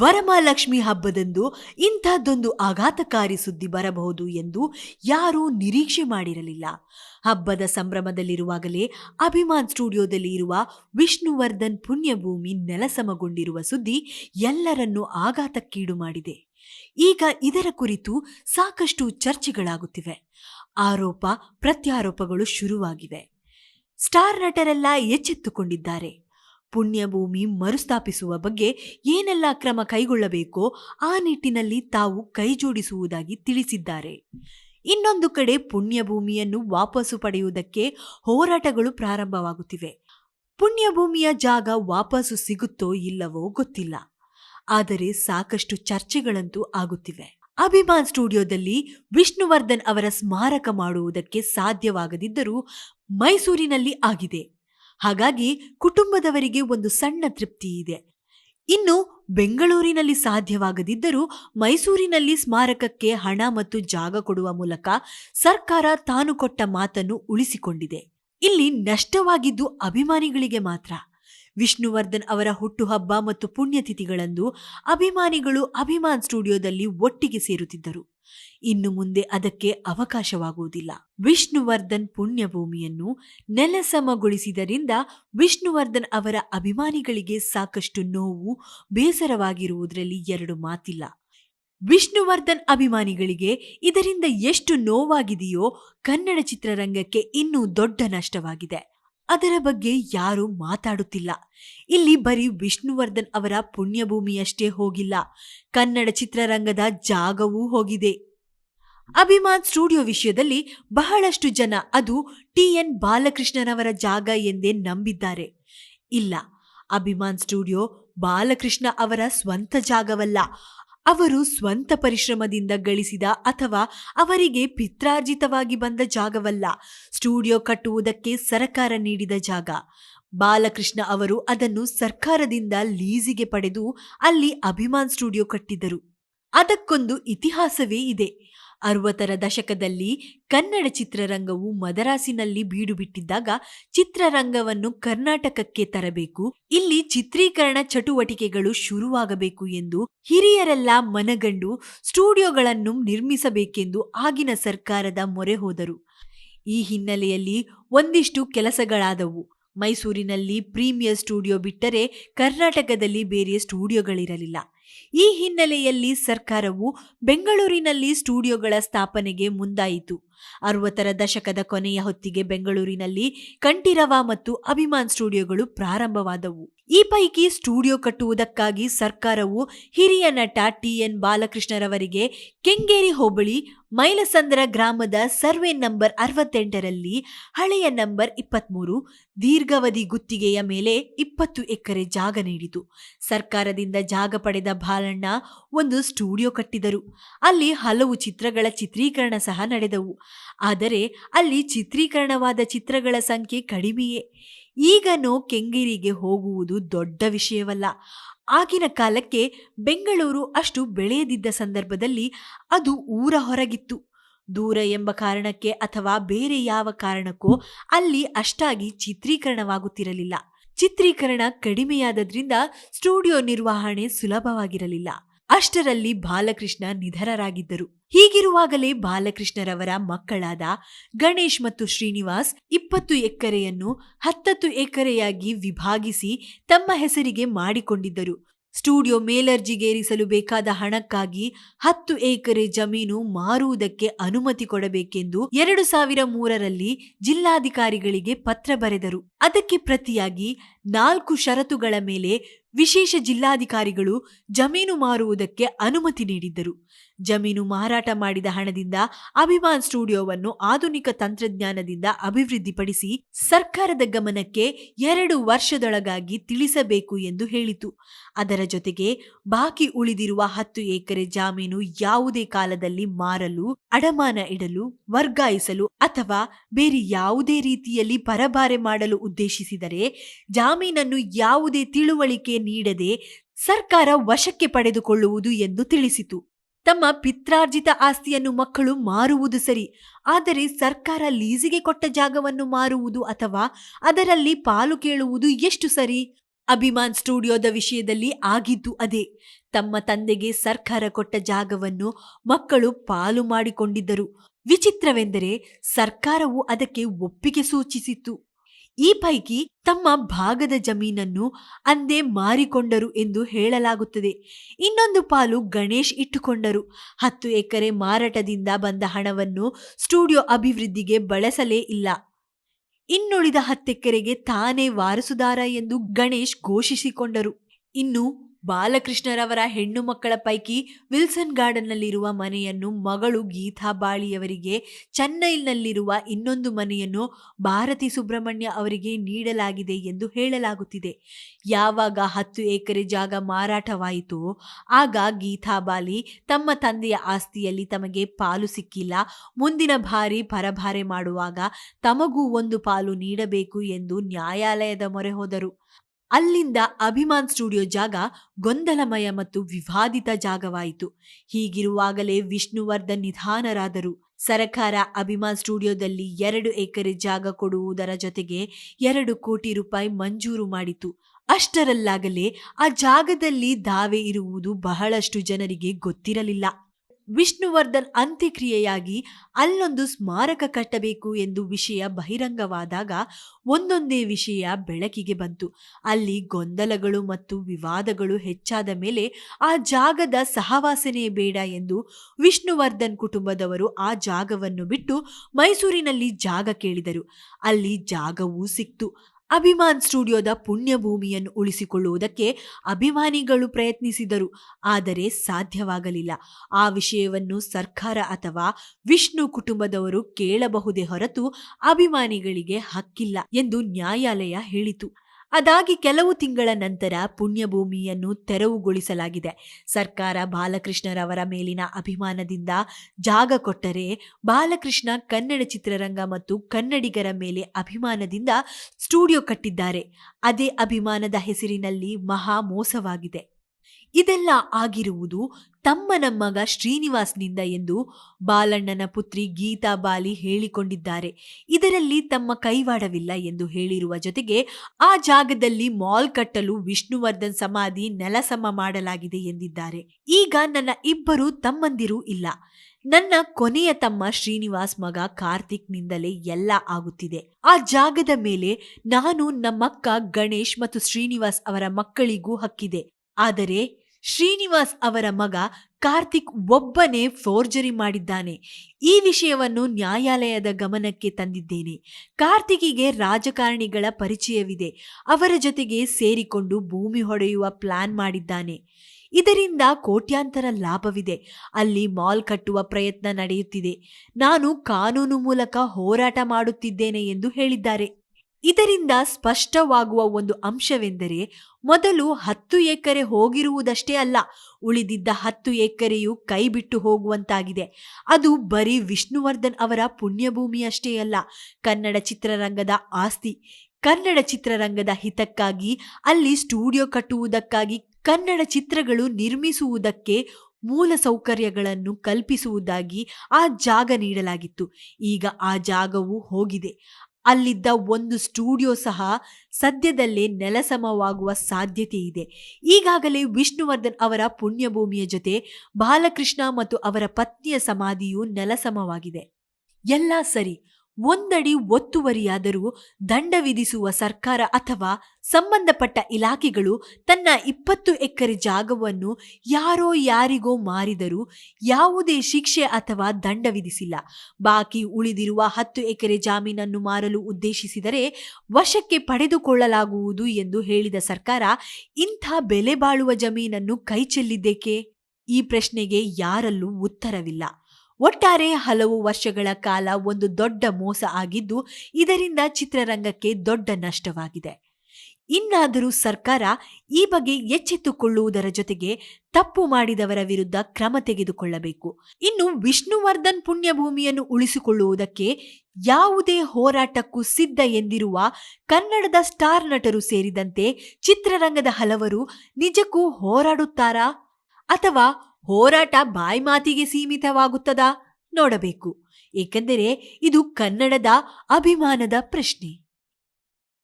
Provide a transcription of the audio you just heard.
ವರಮಹಾಲಕ್ಷ್ಮಿ ಹಬ್ಬದಂದು ಇಂಥದ್ದೊಂದು ಆಘಾತಕಾರಿ ಸುದ್ದಿ ಬರಬಹುದು ಎಂದು ಯಾರೂ ನಿರೀಕ್ಷೆ ಮಾಡಿರಲಿಲ್ಲ. ಹಬ್ಬದ ಸಂಭ್ರಮದಲ್ಲಿರುವಾಗಲೇ ಅಭಿಮಾನ್ ಸ್ಟುಡಿಯೋದಲ್ಲಿ ಇರುವ ವಿಷ್ಣುವರ್ಧನ್ ಪುಣ್ಯಭೂಮಿ ನೆಲಸಮಗೊಂಡಿರುವ ಸುದ್ದಿ ಎಲ್ಲರನ್ನೂ ಆಘಾತಕ್ಕೀಡು ಮಾಡಿದೆ. ಈಗ ಇದರ ಕುರಿತು ಸಾಕಷ್ಟು ಚರ್ಚೆಗಳಾಗುತ್ತಿವೆ. ಆರೋಪ, ಪ್ರತ್ಯಾರೋಪಗಳು ಶುರುವಾಗಿವೆ. ಸ್ಟಾರ್ ನಟರೆಲ್ಲ ಎಚ್ಚೆತ್ತುಕೊಂಡಿದ್ದಾರೆ. ಪುಣ್ಯಭೂಮಿ ಮರುಸ್ಥಾಪಿಸುವ ಬಗ್ಗೆ ಏನೆಲ್ಲ ಕ್ರಮ ಕೈಗೊಳ್ಳಬೇಕೋ ಆ ನಿಟ್ಟಿನಲ್ಲಿ ತಾವು ಕೈಜೋಡಿಸುವುದಾಗಿ ತಿಳಿಸಿದ್ದಾರೆ. ಇನ್ನೊಂದು ಕಡೆ ಪುಣ್ಯಭೂಮಿಯನ್ನು ವಾಪಸ್ಸು ಪಡೆಯುವುದಕ್ಕೆ ಹೋರಾಟಗಳು ಪ್ರಾರಂಭವಾಗುತ್ತಿವೆ. ಪುಣ್ಯಭೂಮಿಯ ಜಾಗ ವಾಪಸು ಸಿಗುತ್ತೋ ಇಲ್ಲವೋ ಗೊತ್ತಿಲ್ಲ. ಆದರೆ ಸಾಕಷ್ಟು ಚರ್ಚೆಗಳಂತೂ ಆಗುತ್ತಿವೆ. ಅಭಿಮಾನ್ ಸ್ಟುಡಿಯೋದಲ್ಲಿ ವಿಷ್ಣುವರ್ಧನ್ ಅವರ ಸ್ಮಾರಕ ಮಾಡುವುದಕ್ಕೆ ಸಾಧ್ಯವಾಗದಿದ್ದರೂ ಮೈಸೂರಿನಲ್ಲಿ ಆಗಿದೆ. ಹಾಗಾಗಿ ಕುಟುಂಬದವರಿಗೆ ಒಂದು ಸಣ್ಣ ತೃಪ್ತಿ ಇದೆ. ಇನ್ನು ಬೆಂಗಳೂರಿನಲ್ಲಿ ಸಾಧ್ಯವಾಗದಿದ್ದರೂ ಮೈಸೂರಿನಲ್ಲಿ ಸ್ಮಾರಕಕ್ಕೆ ಹಣ ಮತ್ತು ಜಾಗ ಕೊಡುವ ಮೂಲಕ ಸರ್ಕಾರ ತಾನು ಕೊಟ್ಟ ಮಾತನ್ನು ಉಳಿಸಿಕೊಂಡಿದೆ. ಇಲ್ಲಿ ನಷ್ಟವಾಗಿದ್ದು ಅಭಿಮಾನಿಗಳಿಗೆ ಮಾತ್ರ. ವಿಷ್ಣುವರ್ಧನ್ ಅವರ ಹುಟ್ಟುಹಬ್ಬ ಮತ್ತು ಪುಣ್ಯತಿಥಿಗಳಂದು ಅಭಿಮಾನಿಗಳು ಅಭಿಮಾನ್ ಸ್ಟುಡಿಯೋದಲ್ಲಿ ಒಟ್ಟಿಗೆ ಸೇರುತ್ತಿದ್ದರು. ಇನ್ನು ಮುಂದೆ ಅದಕ್ಕೆ ಅವಕಾಶವಾಗುವುದಿಲ್ಲ. ವಿಷ್ಣುವರ್ಧನ್ ಪುಣ್ಯಭೂಮಿಯನ್ನು ನೆಲಸಮಗೊಳಿಸಿದರಿಂದ ವಿಷ್ಣುವರ್ಧನ್ ಅವರ ಅಭಿಮಾನಿಗಳಿಗೆ ಸಾಕಷ್ಟು ನೋವು, ಬೇಸರವಾಗಿರುವುದರಲ್ಲಿ ಎರಡು ಮಾತಿಲ್ಲ. ವಿಷ್ಣುವರ್ಧನ್ ಅಭಿಮಾನಿಗಳಿಗೆ ಇದರಿಂದ ಎಷ್ಟು ನೋವಾಗಿದೆಯೋ ಕನ್ನಡ ಚಿತ್ರರಂಗಕ್ಕೆ ಇನ್ನೂ ದೊಡ್ಡ ನಷ್ಟವಾಗಿದೆ. ಅದರ ಬಗ್ಗೆ ಯಾರೂ ಮಾತಾಡುತ್ತಿಲ್ಲ. ಇಲ್ಲಿ ಬರೀ ವಿಷ್ಣುವರ್ಧನ್ ಅವರ ಪುಣ್ಯಭೂಮಿಯಷ್ಟೇ ಹೋಗಿಲ್ಲ. ಕನ್ನಡ ಚಿತ್ರರಂಗದ ಜಾಗವೂ ಹೋಗಿದೆ. ಅಭಿಮಾನ್ ಸ್ಟುಡಿಯೋ ವಿಷಯದಲ್ಲಿ ಬಹಳಷ್ಟು ಜನ ಅದು ಟಿ ಎನ್ ಬಾಲಕೃಷ್ಣನವರ ಜಾಗ ಎಂದೇ ನಂಬಿದ್ದಾರೆ. ಇಲ್ಲ, ಅಭಿಮಾನ್ ಸ್ಟುಡಿಯೋ ಬಾಲಕೃಷ್ಣ ಅವರ ಸ್ವಂತ ಜಾಗವಲ್ಲ. ಅವರು ಸ್ವಂತ ಪರಿಶ್ರಮದಿಂದ ಗಳಿಸಿದ ಅಥವಾ ಅವರಿಗೆ ಪಿತ್ರಾರ್ಜಿತವಾಗಿ ಬಂದ ಜಾಗವಲ್ಲ, ಸ್ಟುಡಿಯೋ ಕಟ್ಟುವುದಕ್ಕೆ ಸರಕಾರ ನೀಡಿದ ಜಾಗ. ಬಾಲಕೃಷ್ಣ ಅವರು ಅದನ್ನು ಸರ್ಕಾರದಿಂದ ಲೀಸಿಗೆ ಪಡೆದು ಅಲ್ಲಿ ಅಭಿಮಾನ್ ಸ್ಟುಡಿಯೋ ಕಟ್ಟಿದರು ಅದಕ್ಕೊಂದು ಇತಿಹಾಸವೇ ಇದೆ. ಅರವತ್ತರ ದಶಕದಲ್ಲಿ ಕನ್ನಡ ಚಿತ್ರರಂಗವು ಮದರಾಸಿನಲ್ಲಿ ಬೀಡು ಬಿಟ್ಟಿದ್ದಾಗ ಚಿತ್ರರಂಗವನ್ನು ಕರ್ನಾಟಕಕ್ಕೆ ತರಬೇಕು. ಇಲ್ಲಿ ಚಿತ್ರೀಕರಣ ಚಟುವಟಿಕೆಗಳು ಶುರುವಾಗಬೇಕು ಎಂದು ಹಿರಿಯರೆಲ್ಲ ಮನಗಂಡು ಸ್ಟುಡಿಯೋಗಳನ್ನು ನಿರ್ಮಿಸಬೇಕೆಂದು ಆಗಿನ ಸರ್ಕಾರದ ಮೊರೆ ಹೋದರು. ಈ ಹಿನ್ನೆಲೆಯಲ್ಲಿ ಒಂದಿಷ್ಟು ಕೆಲಸಗಳಾದವು. ಮೈಸೂರಿನಲ್ಲಿ ಪ್ರೀಮಿಯರ್ ಸ್ಟುಡಿಯೋ ಬಿಟ್ಟರೆ ಕರ್ನಾಟಕದಲ್ಲಿ ಬೇರೆ ಸ್ಟುಡಿಯೋಗಳಿರಲಿಲ್ಲ. ಈ ಹಿನ್ನೆಲೆಯಲ್ಲಿ ಸರ್ಕಾರವು ಬೆಂಗಳೂರಿನಲ್ಲಿ ಸ್ಟುಡಿಯೋಗಳ ಸ್ಥಾಪನೆಗೆ ಮುಂದಾಯಿತು. ಅರವತ್ತರ ದಶಕದ ಕೊನೆಯ ಹೊತ್ತಿಗೆ ಬೆಂಗಳೂರಿನಲ್ಲಿ ಕಂಠೀರವ ಮತ್ತು ಅಭಿಮಾನ್ ಸ್ಟುಡಿಯೋಗಳು ಪ್ರಾರಂಭವಾದವು. ಈ ಪೈಕಿ ಸ್ಟುಡಿಯೋ ಕಟ್ಟುವುದಕ್ಕಾಗಿ ಸರ್ಕಾರವು ಹಿರಿಯ ನಟ ಟಿ ಎನ್ ಬಾಲಕೃಷ್ಣರವರಿಗೆ ಕೆಂಗೇರಿ ಹೋಬಳಿ, ಮೈಲಸಂದ್ರ ಗ್ರಾಮದ ಸರ್ವೆ ನಂಬರ್ ಅರವತ್ತೆಂಟರಲ್ಲಿ ಹಳೆಯ ನಂಬರ್ ಇಪ್ಪತ್ಮೂರು, ದೀರ್ಘಾವಧಿ ಗುತ್ತಿಗೆಯ ಮೇಲೆ ಇಪ್ಪತ್ತು ಎಕರೆ ಜಾಗ ನೀಡಿತು. ಸರ್ಕಾರದಿಂದ ಜಾಗ ಪಡೆದ ಬಾಲಣ್ಣ ಒಂದು ಸ್ಟುಡಿಯೋ ಕಟ್ಟಿದರು. ಅಲ್ಲಿ ಹಲವು ಚಿತ್ರಗಳ ಚಿತ್ರೀಕರಣ ಸಹ ನಡೆದವು. ಆದರೆ ಅಲ್ಲಿ ಚಿತ್ರೀಕರಣವಾದ ಚಿತ್ರಗಳ ಸಂಖ್ಯೆ ಕಡಿಮೆಯೇ. ಈಗನೋ ಕೆಂಗೇರಿಗೆ ಹೋಗುವುದು ದೊಡ್ಡ ವಿಷಯವಲ್ಲ. ಆಗಿನ ಕಾಲಕ್ಕೆ ಬೆಂಗಳೂರು ಅಷ್ಟು ಬೆಳೆಯದಿದ್ದ ಸಂದರ್ಭದಲ್ಲಿ ಅದು ಊರ ಹೊರಗಿತ್ತು. ದೂರ ಎಂಬ ಕಾರಣಕ್ಕೆ ಅಥವಾ ಬೇರೆ ಯಾವ ಕಾರಣಕ್ಕೋ ಅಲ್ಲಿ ಅಷ್ಟಾಗಿ ಚಿತ್ರೀಕರಣವಾಗುತ್ತಿರಲಿಲ್ಲ. ಚಿತ್ರೀಕರಣ ಕಡಿಮೆಯಾದದ್ರಿಂದ ಸ್ಟುಡಿಯೋ ನಿರ್ವಹಣೆ ಸುಲಭವಾಗಿರಲಿಲ್ಲ. ಅಷ್ಟರಲ್ಲಿ ಬಾಲಕೃಷ್ಣ ನಿಧನರಾಗಿದ್ದರು. ಹೀಗಿರುವಾಗಲೇ ಬಾಲಕೃಷ್ಣರವರ ಮಕ್ಕಳಾದ ಗಣೇಶ್ ಮತ್ತು ಶ್ರೀನಿವಾಸ್ ಇಪ್ಪತ್ತು ಎಕರೆಯನ್ನು ಹತ್ತತ್ತು ಎಕರೆಯಾಗಿ ವಿಭಾಗಿಸಿ ತಮ್ಮ ಹೆಸರಿಗೆ ಮಾಡಿಕೊಂಡಿದ್ದರು. ಸ್ಟುಡಿಯೋ ಮೇಲರ್ಜಿಗೇರಿಸಲು ಬೇಕಾದ ಹಣಕ್ಕಾಗಿ ಹತ್ತು ಎಕರೆ ಜಮೀನು ಮಾರುವುದಕ್ಕೆ ಅನುಮತಿ ಕೊಡಬೇಕೆಂದು ಎರಡು ಸಾವಿರ ಮೂರರಲ್ಲಿ ಜಿಲ್ಲಾಧಿಕಾರಿಗಳಿಗೆ ಪತ್ರ ಬರೆದರು. ಅದಕ್ಕೆ ಪ್ರತಿಯಾಗಿ ನಾಲ್ಕು ಷರತ್ತುಗಳ ಮೇಲೆ ವಿಶೇಷ ಜಿಲ್ಲಾಧಿಕಾರಿಗಳು ಜಮೀನು ಮಾರುವುದಕ್ಕೆ ಅನುಮತಿ ನೀಡಿದ್ದರು. ಜಮೀನು ಮಾರಾಟ ಮಾಡಿದ ಹಣದಿಂದ ಅಭಿಮಾನ್ ಸ್ಟುಡಿಯೋವನ್ನು ಆಧುನಿಕ ತಂತ್ರಜ್ಞಾನದಿಂದ ಅಭಿವೃದ್ಧಿಪಡಿಸಿ ಸರ್ಕಾರದ ಗಮನಕ್ಕೆ ಎರಡು ವರ್ಷದೊಳಗಾಗಿ ತಿಳಿಸಬೇಕು ಎಂದು ಹೇಳಿತು. ಅದರ ಜೊತೆಗೆ ಬಾಕಿ ಉಳಿದಿರುವ ಹತ್ತು ಎಕರೆ ಜಮೀನು ಯಾವುದೇ ಕಾಲದಲ್ಲಿ ಮಾರಲು, ಅಡಮಾನ ಇಡಲು, ವರ್ಗಾಯಿಸಲು ಅಥವಾ ಬೇರೆ ಯಾವುದೇ ರೀತಿಯಲ್ಲಿ ಪರಭಾರೆ ಮಾಡಲು ಉದ್ದೇಶಿಸಿದರೆ ಜಾಮೀನನ್ನು ಯಾವುದೇ ತಿಳುವಳಿಕೆ ನೀಡದೆ ಸರ್ಕಾರ ವಶಕ್ಕೆ ಪಡೆದುಕೊಳ್ಳುವುದು ಎಂದು ತಿಳಿಸಿತು. ತಮ್ಮ ಪಿತ್ರಾರ್ಜಿತ ಆಸ್ತಿಯನ್ನು ಮಕ್ಕಳು ಮಾರುವುದು ಸರಿ, ಆದರೆ ಸರ್ಕಾರ ಲೀಸಿಗೆ ಕೊಟ್ಟ ಜಾಗವನ್ನು ಮಾರುವುದು ಅಥವಾ ಅದರಲ್ಲಿ ಪಾಲು ಕೇಳುವುದು ಎಷ್ಟು ಸರಿ? ಅಭಿಮಾನ್ ಸ್ಟುಡಿಯೋದ ವಿಷಯದಲ್ಲಿ ಆಗಿದ್ದು ಅದೇ. ತಮ್ಮ ತಂದೆಗೆ ಸರ್ಕಾರ ಕೊಟ್ಟ ಜಾಗವನ್ನು ಮಕ್ಕಳು ಪಾಲು ಮಾಡಿಕೊಂಡಿದ್ದರು. ವಿಚಿತ್ರವೆಂದರೆ ಸರ್ಕಾರವು ಅದಕ್ಕೆ ಒಪ್ಪಿಗೆ ಸೂಚಿಸಿತ್ತು. ಈ ಪೈಕಿ ತಮ್ಮ ಭಾಗದ ಜಮೀನನ್ನು ಅಂದೇ ಮಾರಿಕೊಂಡರು ಎಂದು ಹೇಳಲಾಗುತ್ತದೆ. ಇನ್ನೊಂದು ಪಾಲು ಗಣೇಶ್ ಇಟ್ಟುಕೊಂಡರು. ಹತ್ತು ಎಕರೆ ಮಾರಾಟದಿಂದ ಬಂದ ಹಣವನ್ನು ಸ್ಟುಡಿಯೋ ಅಭಿವೃದ್ಧಿಗೆ ಬಳಸಲೇ ಇಲ್ಲ. ಇನ್ನುಳಿದ ಹತ್ತೆಕರೆಗೆ ತಾನೇ ವಾರಸುದಾರ ಎಂದು ಗಣೇಶ್ ಘೋಷಿಸಿಕೊಂಡರು. ಇನ್ನು ಬಾಲಕೃಷ್ಣರವರ ಹೆಣ್ಣು ಮಕ್ಕಳ ಪೈಕಿ ವಿಲ್ಸನ್ ಗಾರ್ಡನ್ನಲ್ಲಿರುವ ಮನೆಯನ್ನು ಮಗಳು ಗೀತಾ ಬಾಳಿಯವರಿಗೆ, ಚೆನ್ನೈನಲ್ಲಿರುವ ಇನ್ನೊಂದು ಮನೆಯನ್ನು ಭಾರತಿ ಸುಬ್ರಹ್ಮಣ್ಯ ಅವರಿಗೆ ನೀಡಲಾಗಿದೆ ಎಂದು ಹೇಳಲಾಗುತ್ತಿದೆ. ಯಾವಾಗ ಹತ್ತು ಎಕರೆ ಜಾಗ ಮಾರಾಟವಾಯಿತೋ ಆಗ ಗೀತಾ ಬಾಲಿ ತಮ್ಮ ತಂದೆಯ ಆಸ್ತಿಯಲ್ಲಿ ತಮಗೆ ಪಾಲು ಸಿಕ್ಕಿಲ್ಲ. ಮುಂದಿನ ಬಾರಿ ಪರಭಾರೆ ಮಾಡುವಾಗ ತಮಗೂ ಒಂದು ಪಾಲು ನೀಡಬೇಕು ಎಂದು ನ್ಯಾಯಾಲಯದ ಮೊರೆ ಹೋದರು. ಅಲ್ಲಿಂದ ಅಭಿಮಾನ್ ಸ್ಟುಡಿಯೋ ಜಾಗ ಗೊಂದಲಮಯ ಮತ್ತು ವಿವಾದಿತ ಜಾಗವಾಯಿತು. ಹೀಗಿರುವಾಗಲೇ ವಿಷ್ಣುವರ್ಧನ್ ನಿಧಾನರಾದರು. ಸರಕಾರ ಅಭಿಮಾನ್ ಸ್ಟುಡಿಯೋದಲ್ಲಿ ಎರಡು ಎಕರೆ ಜಾಗ ಕೊಡುವುದರ ಜೊತೆಗೆ ಎರಡು ಕೋಟಿ ರೂಪಾಯಿ ಮಂಜೂರು ಮಾಡಿತು. ಅಷ್ಟರಲ್ಲಾಗಲೇ ಆ ಜಾಗದಲ್ಲಿ ದಾವೆ ಇರುವುದು ಬಹಳಷ್ಟು ಜನರಿಗೆ ಗೊತ್ತಿರಲಿಲ್ಲ. ವಿಷ್ಣುವರ್ಧನ್ ಅಂತ್ಯಕ್ರಿಯೆಯಾಗಿ ಅಲ್ಲೊಂದು ಸ್ಮಾರಕ ಕಟ್ಟಬೇಕು ಎಂದು ವಿಷಯ ಬಹಿರಂಗವಾದಾಗ ಒಂದೊಂದೇ ವಿಷಯ ಬೆಳಕಿಗೆ ಬಂತು. ಅಲ್ಲಿ ಗೊಂದಲಗಳು ಮತ್ತು ವಿವಾದಗಳು ಹೆಚ್ಚಾದ ಮೇಲೆ ಆ ಜಾಗದ ಸಹವಾಸನೆ ಬೇಡ ಎಂದು ವಿಷ್ಣುವರ್ಧನ್ ಕುಟುಂಬದವರು ಆ ಜಾಗವನ್ನು ಬಿಟ್ಟು ಮೈಸೂರಿನಲ್ಲಿ ಜಾಗ ಕೇಳಿದರು. ಅಲ್ಲಿ ಜಾಗವೂ ಸಿಕ್ತು. ಅಭಿಮಾನ್ ಸ್ಟುಡಿಯೋದ ಪುಣ್ಯಭೂಮಿಯನ್ನು ಉಳಿಸಿಕೊಳ್ಳುವುದಕ್ಕೆ ಅಭಿಮಾನಿಗಳು ಪ್ರಯತ್ನಿಸಿದರು, ಆದರೆ ಸಾಧ್ಯವಾಗಲಿಲ್ಲ. ಆ ವಿಷಯವನ್ನು ಸರ್ಕಾರ ಅಥವಾ ವಿಷ್ಣು ಕುಟುಂಬದವರು ಕೇಳಬಹುದೇ ಹೊರತು ಅಭಿಮಾನಿಗಳಿಗೆ ಹಕ್ಕಿಲ್ಲ ಎಂದು ನ್ಯಾಯಾಲಯ ಹೇಳಿತು. ಅದಾಗಿ ಕೆಲವು ತಿಂಗಳ ನಂತರ ಪುಣ್ಯಭೂಮಿಯನ್ನು ತೆರವುಗೊಳಿಸಲಾಗಿದೆ. ಸರ್ಕಾರ ಬಾಲಕೃಷ್ಣರವರ ಮೇಲಿನ ಅಭಿಮಾನದಿಂದ ಜಾಗ ಕೊಟ್ಟರೆ ಬಾಲಕೃಷ್ಣ ಕನ್ನಡ ಚಿತ್ರರಂಗ ಮತ್ತು ಕನ್ನಡಿಗರ ಮೇಲೆ ಅಭಿಮಾನದಿಂದ ಸ್ಟುಡಿಯೋ ಕಟ್ಟಿದ್ದಾರೆ. ಅದೇ ಅಭಿಮಾನದ ಹೆಸರಿನಲ್ಲಿ ಮಹಾ ಮೋಸವಾಗಿದೆ. ಇದೆಲ್ಲ ಆಗಿರುವುದು ತಮ್ಮನ ಮಗ ಶ್ರೀನಿವಾಸ್ನಿಂದ ಎಂದು ಬಾಲಣ್ಣನ ಪುತ್ರಿ ಗೀತಾ ಬಾಲಿ ಹೇಳಿಕೊಂಡಿದ್ದಾರೆ. ಇದರಲ್ಲಿ ತಮ್ಮ ಕೈವಾಡವಿಲ್ಲ ಎಂದು ಹೇಳಿರುವ ಜೊತೆಗೆ ಆ ಜಾಗದಲ್ಲಿ ಮಾಲ್ ಕಟ್ಟಲು ವಿಷ್ಣುವರ್ಧನ್ ಸಮಾಧಿ ನೆಲಸಮ ಮಾಡಲಾಗಿದೆ ಎಂದಿದ್ದಾರೆ. ಈಗ ನನ್ನ ಇಬ್ಬರು ತಮ್ಮಂದಿರು ಇಲ್ಲ. ನನ್ನ ಕೊನೆಯ ತಮ್ಮ ಶ್ರೀನಿವಾಸ್ ಮಗ ಕಾರ್ತಿಕ್ನಿಂದಲೇ ಎಲ್ಲ ಆಗುತ್ತಿದೆ. ಆ ಜಾಗದ ಮೇಲೆ ನಾನು ನಮ್ಮಕ್ಕ ಗಣೇಶ್ ಮತ್ತು ಶ್ರೀನಿವಾಸ್ ಅವರ ಮಕ್ಕಳಿಗೂ ಹಕ್ಕಿದೆ. ಆದರೆ ಶ್ರೀನಿವಾಸ್ ಅವರ ಮಗ ಕಾರ್ತಿಕ್ ಒಬ್ಬನೇ ಫೋರ್ಜರಿ ಮಾಡಿದ್ದಾನೆ. ಈ ವಿಷಯವನ್ನು ನ್ಯಾಯಾಲಯದ ಗಮನಕ್ಕೆ ತಂದಿದ್ದೇನೆ. ಕಾರ್ತಿಕಿಗೆ ರಾಜಕಾರಣಿಗಳ ಪರಿಚಯವಿದೆ. ಅವರ ಜೊತೆಗೆ ಸೇರಿಕೊಂಡು ಭೂಮಿ ಹೊಡೆಯುವ ಪ್ಲಾನ್ ಮಾಡಿದ್ದಾನೆ. ಇದರಿಂದ ಕೋಟ್ಯಾಂತರ ಲಾಭವಿದೆ. ಅಲ್ಲಿ ಮಾಲ್ ಕಟ್ಟುವ ಪ್ರಯತ್ನ ನಡೆಯುತ್ತಿದೆ. ನಾನು ಕಾನೂನು ಮೂಲಕ ಹೋರಾಟ ಮಾಡುತ್ತಿದ್ದೇನೆ ಎಂದು ಹೇಳಿದ್ದಾರೆ. ಇದರಿಂದ ಸ್ಪಷ್ಟವಾಗುವ ಒಂದು ಅಂಶವೆಂದರೆ ಮೊದಲು ಹತ್ತು ಎಕರೆ ಹೋಗಿರುವುದಷ್ಟೇ ಅಲ್ಲ, ಉಳಿದಿದ್ದ ಹತ್ತು ಎಕರೆಯು ಕೈಬಿಟ್ಟು ಹೋಗುವಂತಾಗಿದೆ. ಅದು ಬರೀ ವಿಷ್ಣುವರ್ಧನ್ ಅವರ ಪುಣ್ಯಭೂಮಿಯಷ್ಟೇ ಅಲ್ಲ, ಕನ್ನಡ ಚಿತ್ರರಂಗದ ಆಸ್ತಿ. ಕನ್ನಡ ಚಿತ್ರರಂಗದ ಹಿತಕ್ಕಾಗಿ ಅಲ್ಲಿ ಸ್ಟುಡಿಯೋ ಕಟ್ಟುವುದಕ್ಕಾಗಿ ಕನ್ನಡ ಚಿತ್ರಗಳು ನಿರ್ಮಿಸುವುದಕ್ಕೆ ಮೂಲ ಸೌಕರ್ಯಗಳನ್ನು ಕಲ್ಪಿಸುವುದಾಗಿ ಆ ಜಾಗ ನೀಡಲಾಗಿತ್ತು. ಈಗ ಆ ಜಾಗವು ಹೋಗಿದೆ. ಅಲ್ಲಿದ್ದ ಒಂದು ಸ್ಟುಡಿಯೋ ಸಹ ಸದ್ಯದಲ್ಲೇ ನೆಲಸಮವಾಗುವ ಸಾಧ್ಯತೆ ಇದೆ. ಈಗಾಗಲೇ ವಿಷ್ಣುವರ್ಧನ್ ಅವರ ಪುಣ್ಯಭೂಮಿಯ ಜೊತೆ ಬಾಲಕೃಷ್ಣ ಮತ್ತು ಅವರ ಪತ್ನಿಯ ಸಮಾಧಿಯು ನೆಲಸಮವಾಗಿದೆ. ಎಲ್ಲ ಸರಿ. ಒಂದಡಿ ಒತ್ತುವರಿಯಾದರೂ ದಂಡ ವಿಧಿಸುವ ಸರ್ಕಾರ ಅಥವಾ ಸಂಬಂಧಪಟ್ಟ ಇಲಾಖೆಗಳು ತನ್ನ ಇಪ್ಪತ್ತು ಎಕರೆ ಜಾಗವನ್ನು ಯಾರೋ ಯಾರಿಗೋ ಮಾರಿದರೂ ಯಾವುದೇ ಶಿಕ್ಷೆ ಅಥವಾ ದಂಡ ವಿಧಿಸಿಲ್ಲ. ಬಾಕಿ ಉಳಿದಿರುವ ಹತ್ತು ಎಕರೆ ಜಾಮೀನನ್ನು ಮಾರಲು ಉದ್ದೇಶಿಸಿದರೆ ವಶಕ್ಕೆ ಪಡೆದುಕೊಳ್ಳಲಾಗುವುದು ಎಂದು ಹೇಳಿದ ಸರ್ಕಾರ, ಇಂಥ ಬೆಲೆ ಬಾಳುವ ಜಮೀನನ್ನು ಕೈಚೆಲ್ಲಿದ್ದೇಕೆ? ಈ ಪ್ರಶ್ನೆಗೆ ಯಾರಲ್ಲೂ ಉತ್ತರವಿಲ್ಲ. ಒಟ್ಟಾರೆ ಹಲವು ವರ್ಷಗಳ ಕಾಲ ಒಂದು ದೊಡ್ಡ ಮೋಸ ಆಗಿದ್ದು, ಇದರಿಂದ ಚಿತ್ರರಂಗಕ್ಕೆ ದೊಡ್ಡ ನಷ್ಟವಾಗಿದೆ. ಇನ್ನಾದರೂ ಸರ್ಕಾರ ಈ ಬಗ್ಗೆ ಎಚ್ಚೆತ್ತುಕೊಳ್ಳುವುದರ ಜೊತೆಗೆ ತಪ್ಪು ಮಾಡಿದವರ ವಿರುದ್ಧ ಕ್ರಮ ತೆಗೆದುಕೊಳ್ಳಬೇಕು. ಇನ್ನು ವಿಷ್ಣುವರ್ಧನ್ ಪುಣ್ಯಭೂಮಿಯನ್ನು ಉಳಿಸಿಕೊಳ್ಳುವುದಕ್ಕೆ ಯಾವುದೇ ಹೋರಾಟಕ್ಕೂ ಸಿದ್ಧ ಎಂದಿರುವ ಕನ್ನಡದ ಸ್ಟಾರ್ ನಟರು ಸೇರಿದಂತೆ ಚಿತ್ರರಂಗದ ಹಲವರು ನಿಜಕ್ಕೂ ಹೋರಾಡುತ್ತಾರಾ ಅಥವಾ ಹೋರಾಟ ಬಾಯಿ ಮಾತಿಗೆ ಸೀಮಿತವಾಗುತ್ತದಾ ನೋಡಬೇಕು. ಏಕೆಂದರೆ ಇದು ಕನ್ನಡದ ಅಭಿಮಾನದ ಪ್ರಶ್ನೆ.